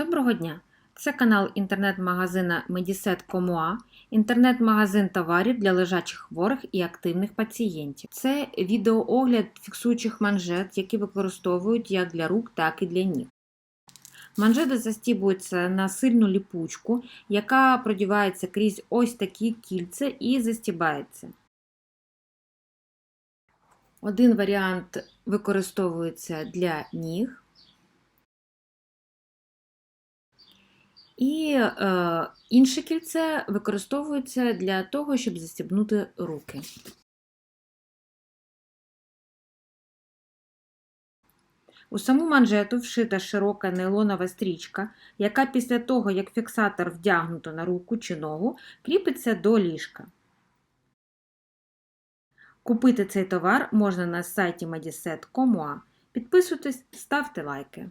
Доброго дня! Це канал інтернет-магазина Mediset Comoa, інтернет-магазин товарів для лежачих хворих і активних пацієнтів. Це відеоогляд фіксуючих манжет, які використовують як для рук, так і для ніг. Манжети застібуються на сильну ліпучку, яка продівається крізь ось такі кільця і застібається. Один варіант використовується для ніг. І е, інше кільце використовується для того, щоб застібнути руки. У саму манжету вшита широка нейлонова стрічка, яка після того, як фіксатор вдягнуто на руку чи ногу, кріпиться до ліжка. Купити цей товар можна на сайті Mediset.com.ua. Підписуйтесь, ставте лайки.